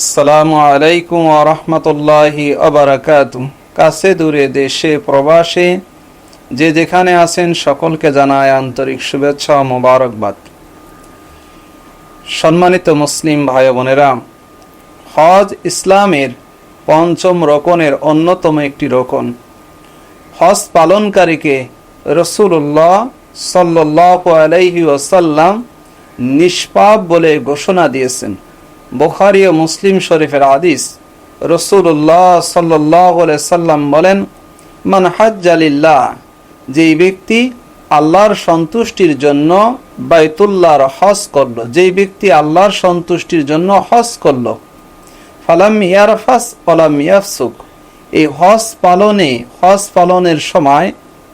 আসসালামু আলাইকুম রহমতুল্লাহি আবরাকাত কাছে দূরে দেশে, প্রবাসে যে যেখানে আছেন সকলকে জানায় আন্তরিক শুভেচ্ছা মোবারকবাদ। সম্মানিত মুসলিম ভাই বোনেরা, হজ ইসলামের পঞ্চম রকনের অন্যতম একটি রকন। হজ পালনকারীকে রসুল্লাহ সাল্লাহ আলাইহি ওসাল্লাম নিষ্পাপ বলে ঘোষণা দিয়েছেন। বুখারি ও মুসলিম শরীফের আদিস রসুল্লাহ সাল্লাহ সাল্লাম বলেন, মান হাজ্জালিল্লাহ যেই ব্যক্তি আল্লাহর সন্তুষ্টির জন্য বাইতুল্লাহর হজ করল, যেই ব্যক্তি আল্লাহর সন্তুষ্টির জন্য হজ করল, ফালাম ইয়ারফাস ফলাম ইয়াফসুক এই হজ পালনে, হজ পালনের সময়,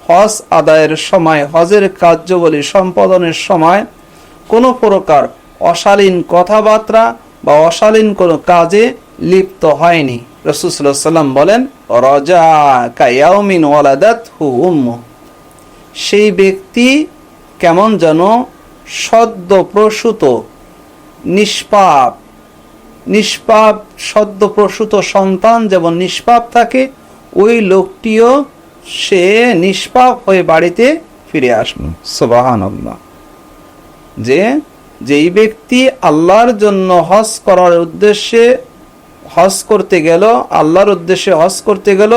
হজ আদায়ের সময়, হজের কার্যবলী সম্পাদনের সময় কোনো প্রকার অশালীন কথাবার্তা বা অশালীন কোনো কাজে লিপ্ত হয়নি। রসুল্লাহ সাল্লাম বলেন রজা কায়াউমিন ওয়ালাদাত হু সেই ব্যক্তি কেমন যেন সদ্য প্রসূত, নিষ্পাপ নিষ্পাপ, সদ্য প্রসূত সন্তান যেমন নিষ্পাপ থাকে, ওই লোকটিও সে নিষ্পাপ হয়ে বাড়িতে ফিরে আসলো। সোবাহান যে যেই ব্যক্তি আল্লাহর জন্য হজ করার উদ্দেশ্যে হজ করতে গেল, আল্লাহর উদ্দেশ্যে হজ করতে গেল,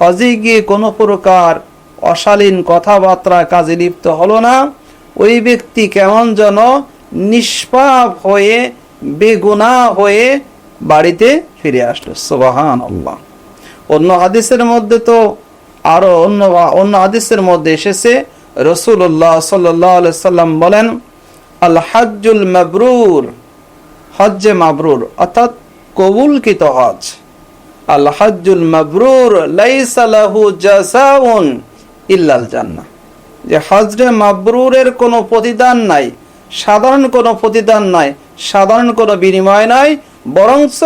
হজে গিয়ে কোনো প্রকার অশালীন কথাবার্তা কাজে লিপ্ত হলো না। ওই ব্যক্তি কেমন যেন নিষ্পাপ হয়ে, বেগুনা হয়ে বাড়িতে ফিরে আসলো। সোবাহান আল্লাহ অন্য হাদিসের মধ্যে তো আরও অন্য অন্য হাদিসের মধ্যে এসেছে রসুল্লাহ সাল্লাহ সাল্লাম বলেন আল হাজ্জুল মাবরুর, হজ্জে মাবরুর, অর্থাৎ কবুলকৃত হজ। আল হাজ্জুল মাবরুর লাইসালাহু জাসাউন ইল্লাল জান্নাহ। যে হজরে মাবরুরের কোনো প্রতিদান নাই, সাধারণ কোনো প্রতিদান নাই, সাধারণ কোনো বিনিময় নাই বরংস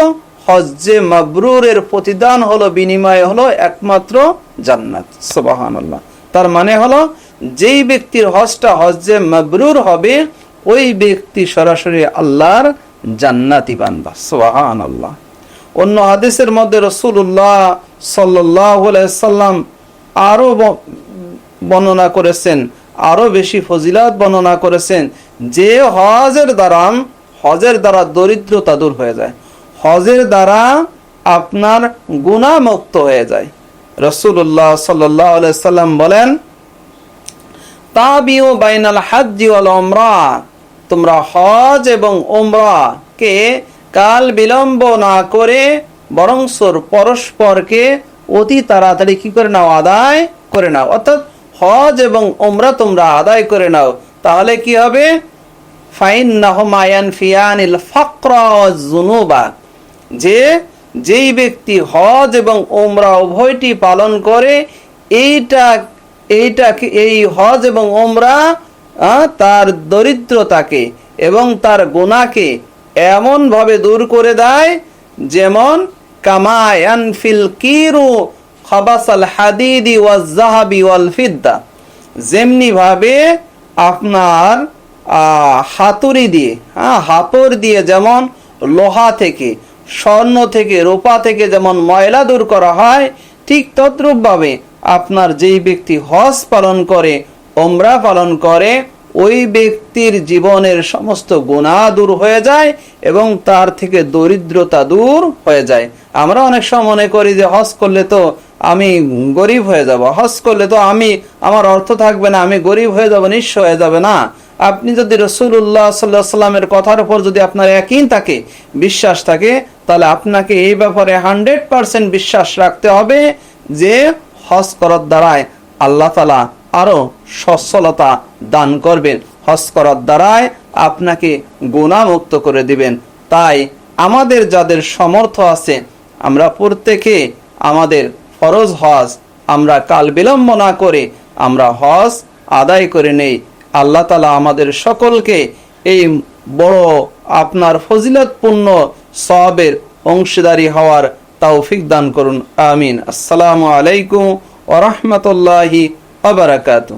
হজ্জে মাবরুরের প্রতিদান হলো, বিনিময় হলো একমাত্র জান্নাত, সুবহানাল্লাহ। তার মানে হলো, যেই ব্যক্তির হজটা হজ্জে মাবরুর হবে ওই ব্যক্তি সরাসরি আল্লাহর জান্নাতি বান্দা সোহান আল্লাহ অন্য হাদিসের মধ্যে রসুল্লাহ সাল্লাম আরও বর্ণনা করেছেন, আরও বেশি ফজিলাত বর্ণনা করেছেন যে হজের দ্বারা হজের দ্বারা দরিদ্রতা দূর হয়ে যায়। হজের দ্বারা আপনার গুণামুক্ত হয়ে যায়। রসুল্লাহ সাল্লাম বলেন তাবিও বাইনাল হাজ্জি ওয়াল ওমরা তোমরা হজ এবং ওমরা কে কাল বিলম্ব না করে বরংসর পরস্পরকে অতি তাড়াতাড়ি কি করে নাও, আদায় করে নাও। অর্থাৎ হজ এবং ওমরা তোমরা আদায় করে নাও। তাহলে কি হবে? ফাইন নাহমায়ান ফিয়ানিল ফাকরা জুনুবা যে, যেই ব্যক্তি হজ এবং ওমরা উভয়টি পালন করে, এইটা এইটা এই হজ এবং ওমরা তার দরিদ্রতাকে এবং তার গুণাকে এমনভাবে দূর করে দেয় যেমন কামায়ান ফিল কিরু খবাসাল হাদিদি ওয়াজ জাহাবি ওয়াল ফিদ্দা। যেমনি ভাবে আপনার হাতুড়ি দিয়ে হ্যাঁ হাতর দিয়ে যেমন লোহা থেকে, স্বর্ণ থেকে, রূপা থেকে যেমন ময়লা দূর করা হয়, ঠিক তদ্রূপভাবে আপনার যেই ব্যক্তি হজ পালন করে ওমরা পালন করে, ওই ব্যক্তির জীবনের সমস্ত গুণা দূর হয়ে যায় এবং তার থেকে দরিদ্রতা দূর হয়ে যায়। আমরা অনেক সময় মনে করি যে, হজ করলে তো আমি গরিব হয়ে যাব, হজ করলে তো আমি, আমার অর্থ থাকবে না, আমি গরিব হয়ে যাব, নিঃস্ব হয়ে যাবে না। আপনি যদি রসুল্লাহ সাল্লাহ সাল্লামের কথার উপর যদি আপনার একই থাকে, বিশ্বাস থাকে, তাহলে আপনাকে এই ব্যাপারে হান্ড্রেড পারসেন্ট বিশ্বাস রাখতে হবে যে, হজ করার দ্বারায় আল্লাহ তালা আরও সচ্ছলতা দান করবেন। হজ করার দ্বারায় আপনাকে গুণামুক্ত করে দিবেন। তাই আমাদের যাদের সমর্থ আছে, আমরা প্রত্যেকে আমাদের ফরজ হজ আমরা কাল বিলম্ব না করে আমরা হজ আদায় করে নেই। আল্লাহ তালা আমাদের সকলকে এই বড় আপনার ফজিলতপূর্ণ সবের অংশীদারি হওয়ার তৌফিক দান করুন। আমিন। আসসালামু আলাইকুম ওরহমতুল্লাহি আবরাকাতু